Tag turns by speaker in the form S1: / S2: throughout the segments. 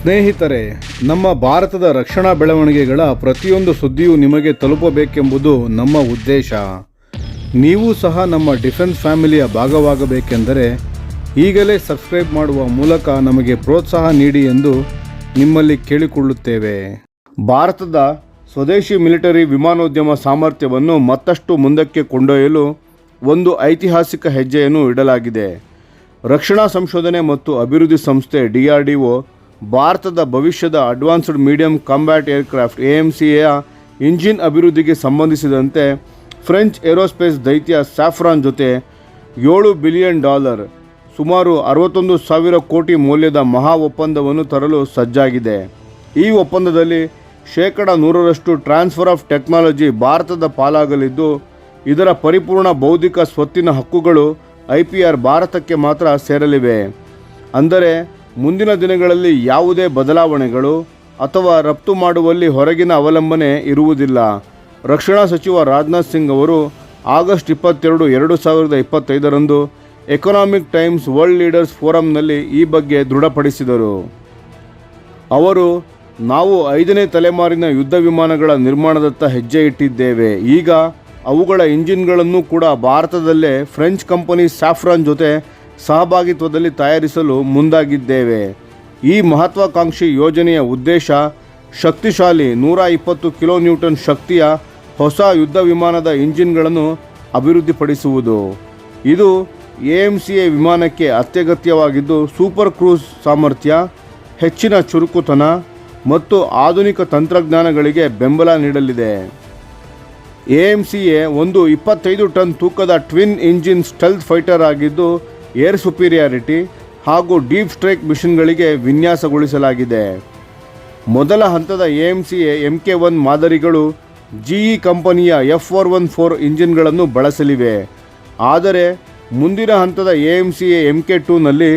S1: ಸ್ನೇಹಿತರೆ, ನಮ್ಮ ಭಾರತದ ರಕ್ಷಣಾ ಬೆಳವಣಿಗೆಗಳ ಪ್ರತಿಯೊಂದು ಸುದ್ದಿಯೂ ನಿಮಗೆ ತಲುಪಬೇಕೆಂಬುದು ನಮ್ಮ ಉದ್ದೇಶ. ನೀವು ಸಹ ನಮ್ಮ ಡಿಫೆನ್ಸ್ ಫ್ಯಾಮಿಲಿಯ ಭಾಗವಾಗಬೇಕೆಂದರೆ, ಈಗಲೇ ಸಬ್ಸ್ಕ್ರೈಬ್ ಮಾಡುವ ಮೂಲಕ ನಮಗೆ ಪ್ರೋತ್ಸಾಹ ನೀಡಿ ಎಂದು ನಿಮ್ಮಲ್ಲಿ ಕೇಳಿಕೊಳ್ಳುತ್ತೇವೆ. ಭಾರತದ ಸ್ವದೇಶಿ ಮಿಲಿಟರಿ ವಿಮಾನೋದ್ಯಮ ಸಾಮರ್ಥ್ಯವನ್ನು ಮತ್ತಷ್ಟು ಮುಂದಕ್ಕೆ ಕೊಂಡೊಯ್ಯಲು ಒಂದು ಐತಿಹಾಸಿಕ ಹೆಜ್ಜೆಯನ್ನು ಇಡಲಾಗಿದೆ. ರಕ್ಷಣಾ ಸಂಶೋಧನೆ ಮತ್ತು ಅಭಿವೃದ್ಧಿ ಸಂಸ್ಥೆ ಡಿಆರ್ಡಿಒ ಭಾರತದ ಭವಿಷ್ಯದ advanced medium combat aircraft a engine ಅಭಿವೃದ್ಧಿಗೆ ಸಂಬಂಧಿಸಿದಂತೆ ಫ್ರೆಂಚ್ ಏರೋಸ್ಪೇಸ್ ದೈತ್ಯ ಸ್ಯಾಫ್ರಾನ್ ಜೊತೆ ಏಳು ಬಿಲಿಯನ್ ಡಾಲರ್, ಸುಮಾರು ಅರವತ್ತೊಂದು ಸಾವಿರ ಕೋಟಿ ಮೌಲ್ಯದ ಮಹಾ ಒಪ್ಪಂದವನ್ನು ತರಲು ಸಜ್ಜಾಗಿದೆ. ಈ ಒಪ್ಪಂದದಲ್ಲಿ ಶೇಕಡ ನೂರರಷ್ಟು ಟ್ರಾನ್ಸ್ಫರ್ ಆಫ್ ಟೆಕ್ನಾಲಜಿ ಭಾರತದ ಪಾಲಾಗಲಿದ್ದು, ಇದರ ಪರಿಪೂರ್ಣ ಬೌದ್ಧಿಕ ಸ್ವತ್ತಿನ ಹಕ್ಕುಗಳು ಐ ಪಿ ಆರ್ ಭಾರತಕ್ಕೆ ಮಾತ್ರ ಸೇರಲಿವೆ. ಅಂದರೆ ಮುಂದಿನ ದಿನಗಳಲ್ಲಿ ಯಾವುದೇ ಬದಲಾವಣೆಗಳು ಅಥವಾ ರಫ್ತು ಮಾಡುವಲ್ಲಿ ಹೊರಗಿನ ಅವಲಂಬನೆ ಇರುವುದಿಲ್ಲ. ರಕ್ಷಣಾ ಸಚಿವ ರಾಜನಾಥ್ ಸಿಂಗ್ ಅವರು ಆಗಸ್ಟ್ ಇಪ್ಪತ್ತೆರಡು, ಎರಡು ಸಾವಿರದ ಇಪ್ಪತ್ತೈದರಂದು ಎಕನಾಮಿಕ್ ಟೈಮ್ಸ್ ವರ್ಲ್ಡ್ ಲೀಡರ್ಸ್ ಫೋರಂನಲ್ಲಿ ಈ ಬಗ್ಗೆ ದೃಢಪಡಿಸಿದರು. ಅವರು, ನಾವು ಐದನೇ ತಲೆಮಾರಿನ ಯುದ್ಧ ವಿಮಾನಗಳ ನಿರ್ಮಾಣದತ್ತ ಹೆಜ್ಜೆ ಇಟ್ಟಿದ್ದೇವೆ. ಈಗ ಅವುಗಳ ಇಂಜಿನ್ಗಳನ್ನು ಕೂಡ ಭಾರತದಲ್ಲೇ ಫ್ರೆಂಚ್ ಕಂಪನಿ ಸ್ಯಾಫ್ರಾನ್ ಜೊತೆ ಸಹಭಾಗಿತ್ವದಲ್ಲಿ ತಯಾರಿಸಲು ಮುಂದಾಗಿದ್ದೇವೆ. ಈ ಮಹತ್ವಾಕಾಂಕ್ಷಿ ಯೋಜನೆಯ ಉದ್ದೇಶ ಶಕ್ತಿಶಾಲಿ ನೂರ ಇಪ್ಪತ್ತು ಕಿಲೋ ನ್ಯೂಟನ್ ಶಕ್ತಿಯ ಹೊಸ ಯುದ್ಧ ವಿಮಾನದ ಇಂಜಿನ್ಗಳನ್ನು ಅಭಿವೃದ್ಧಿಪಡಿಸುವುದು. ಇದು ಎ ಎಂ ಸಿ ಎ ವಿಮಾನಕ್ಕೆ ಅತ್ಯಗತ್ಯವಾಗಿದ್ದು, ಸೂಪರ್ ಕ್ರೂಸ್ ಸಾಮರ್ಥ್ಯ, ಹೆಚ್ಚಿನ ಚುರುಕುತನ ಮತ್ತು ಆಧುನಿಕ ತಂತ್ರಜ್ಞಾನಗಳಿಗೆ ಬೆಂಬಲ ನೀಡಲಿದೆ. ಎ ಎಂ ಸಿ ಎ ಒಂದು ಇಪ್ಪತ್ತೈದು ಟನ್ ತೂಕದ ಟ್ವಿನ್ ಇಂಜಿನ್ ಸ್ಟೆಲ್ತ್ ಫೈಟರ್ ಆಗಿದ್ದು ಏರ್ ಸುಪೀರಿಯಾರಿಟಿ ಹಾಗೂ ಡೀಪ್ ಸ್ಟ್ರೈಕ್ ಮಿಷಿನ್ಗಳಿಗೆ ವಿನ್ಯಾಸಗೊಳಿಸಲಾಗಿದೆ. ಮೊದಲ ಹಂತದ ಎಎಂಸಿಎ ಎಂ ಕೆ ಒನ್ ಮಾದರಿಗಳು ಜಿಇ ಕಂಪನಿಯ ಎಫ್ ಫೋರ್ ಒನ್ ಫೋರ್ ಇಂಜಿನ್ಗಳನ್ನು ಬಳಸಲಿವೆ. ಆದರೆ ಮುಂದಿನ ಹಂತದ ಎಂ ಕೆ ಟೂನಲ್ಲಿ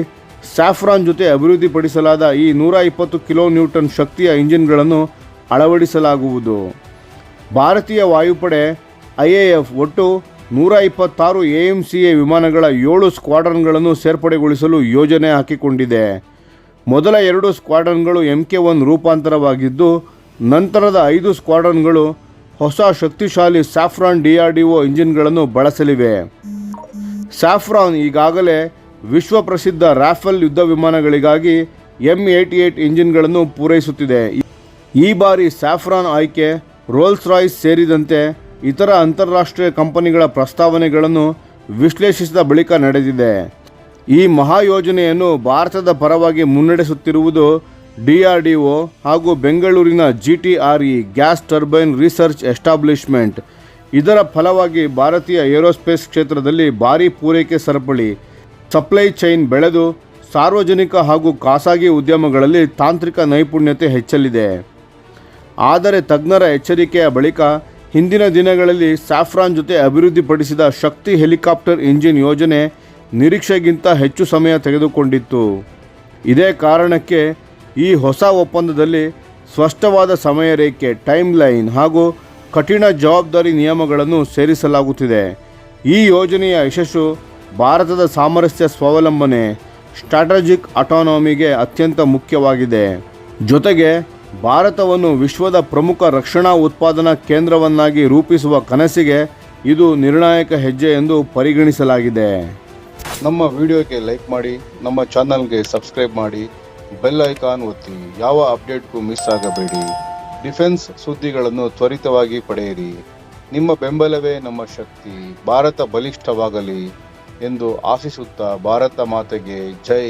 S1: ಸ್ಯಾಫ್ರಾನ್ ಜೊತೆ ಅಭಿವೃದ್ಧಿಪಡಿಸಲಾದ ಈ ನೂರ ಇಪ್ಪತ್ತು ಕಿಲೋ ನ್ಯೂಟನ್ ಶಕ್ತಿಯ ಇಂಜಿನ್ಗಳನ್ನು ಅಳವಡಿಸಲಾಗುವುದು. ಭಾರತೀಯ ವಾಯುಪಡೆ ಐ ಎ ಎಫ್ ಒಟ್ಟು ನೂರ ಇಪ್ಪತ್ತಾರು ಎಎಂಸಿಎ ವಿಮಾನಗಳ ಏಳು ಸ್ಕ್ವಾಡ್ರನ್ಗಳನ್ನು ಸೇರ್ಪಡೆಗೊಳಿಸಲು ಯೋಜನೆ ಹಾಕಿಕೊಂಡಿದೆ. ಮೊದಲ ಎರಡು ಸ್ಕ್ವಾಡ್ರನ್ಗಳು ಎಂ ಕೆ ಒನ್ ರೂಪಾಂತರವಾಗಿದ್ದು, ನಂತರದ ಐದು ಸ್ಕ್ವಾಡ್ರನ್ಗಳು ಹೊಸ ಶಕ್ತಿಶಾಲಿ Safran D R D O ಇಂಜಿನ್ಗಳನ್ನು ಬಳಸಲಿವೆ. ಸ್ಯಾಫ್ರಾನ್ ಈಗಾಗಲೇ ವಿಶ್ವ ಪ್ರಸಿದ್ಧ ರಾಫೆಲ್ ಯುದ್ಧ ವಿಮಾನಗಳಿಗಾಗಿ ಎಂ ಏಯ್ಟಿ ಏಯ್ಟ್ ಇಂಜಿನ್ಗಳನ್ನು ಪೂರೈಸುತ್ತಿದೆ. ಈ ಬಾರಿ ಸ್ಯಾಫ್ರಾನ್ ಆಯ್ಕೆ ರೋಲ್ಸ್ ರಾಯ್ಸ್ ಸೇರಿದಂತೆ ಇತರ ಅಂತಾರಾಷ್ಟ್ರೀಯ ಕಂಪನಿಗಳ ಪ್ರಸ್ತಾವನೆಗಳನ್ನು ವಿಶ್ಲೇಷಿಸಿದ ಬಳಿಕ ನಡೆದಿದೆ. ಈ ಮಹಾಯೋಜನೆಯನ್ನು ಭಾರತದ ಪರವಾಗಿ ಮುನ್ನಡೆಸುತ್ತಿರುವುದು ಡಿಆರ್ಡಿಒ ಹಾಗೂ ಬೆಂಗಳೂರಿನ GTRE gas turbine research establishment. ಇದರ ಫಲವಾಗಿ ಭಾರತೀಯ ಏರೋಸ್ಪೇಸ್ ಕ್ಷೇತ್ರದಲ್ಲಿ ಭಾರೀ ಪೂರೈಕೆ ಸರಪಳಿ. ಸಪ್ಲೈ ಚೈನ್ ಬೆಳೆದು ಸಾರ್ವಜನಿಕ ಹಾಗೂ ಖಾಸಗಿ ಉದ್ಯಮಗಳಲ್ಲಿ ತಾಂತ್ರಿಕ ನೈಪುಣ್ಯತೆ ಹೆಚ್ಚಲಿದೆ. ಆದರೆ ತಜ್ಞರ ಎಚ್ಚರಿಕೆಯ ಬಳಿಕ ಹಿಂದಿನ ದಿನಗಳಲ್ಲಿ ಸ್ಯಾಫ್ರಾನ್ ಜೊತೆ ಅಭಿವೃದ್ಧಿಪಡಿಸಿದ ಶಕ್ತಿ ಹೆಲಿಕಾಪ್ಟರ್ ಇಂಜಿನ್ ಯೋಜನೆ ನಿರೀಕ್ಷೆಗಿಂತ ಹೆಚ್ಚು ಸಮಯ ತೆಗೆದುಕೊಂಡಿತ್ತು. ಇದೇ ಕಾರಣಕ್ಕೆ ಈ ಹೊಸ ಒಪ್ಪಂದದಲ್ಲಿ ಸ್ಪಷ್ಟವಾದ ಸಮಯ ರೇಖೆ ಟೈಮ್ ಲೈನ್ ಹಾಗೂ ಕಠಿಣ ಜವಾಬ್ದಾರಿ ನಿಯಮಗಳನ್ನು ಸೇರಿಸಲಾಗುತ್ತಿದೆ. ಈ ಯೋಜನೆಯ ಯಶಸ್ಸು ಭಾರತದ ಸಾಮರಸ್ಯ ಸ್ವಾವಲಂಬನೆ, ಸ್ಟ್ರಾಟಜಿಕ್ ಅಟಾನಮಿಗೆ ಅತ್ಯಂತ ಮುಖ್ಯವಾಗಿದೆ. ಜೊತೆಗೆ ಭಾರತವನ್ನು ವಿಶ್ವದ ಪ್ರಮುಖ ರಕ್ಷಣಾ ಉತ್ಪಾದನಾ ಕೇಂದ್ರವನ್ನಾಗಿ ರೂಪಿಸುವ ಕನಸಿಗೆ ಇದು ನಿರ್ಣಾಯಕ ಹೆಜ್ಜೆ ಎಂದು ಪರಿಗಣಿಸಲಾಗಿದೆ.
S2: ನಮ್ಮ ವಿಡಿಯೋಗೆ ಲೈಕ್ ಮಾಡಿ, ನಮ್ಮ ಚಾನಲ್ಗೆ ಸಬ್ಸ್ಕ್ರೈಬ್ ಮಾಡಿ, ಬೆಲ್ ಐಕಾನ್ ಒತ್ತಿ, ಯಾವ ಅಪ್ಡೇಟ್ಗೂ ಮಿಸ್ ಆಗಬೇಡಿ. ಡಿಫೆನ್ಸ್ ಸುದ್ದಿಗಳನ್ನು ತ್ವರಿತವಾಗಿ ಪಡೆಯಿರಿ. ನಿಮ್ಮ ಬೆಂಬಲವೇ ನಮ್ಮ ಶಕ್ತಿ. ಭಾರತ ಬಲಿಷ್ಠವಾಗಲಿ ಎಂದು ಆಶಿಸುತ್ತಾ ಭಾರತ ಮಾತೆಗೆ ಜೈ.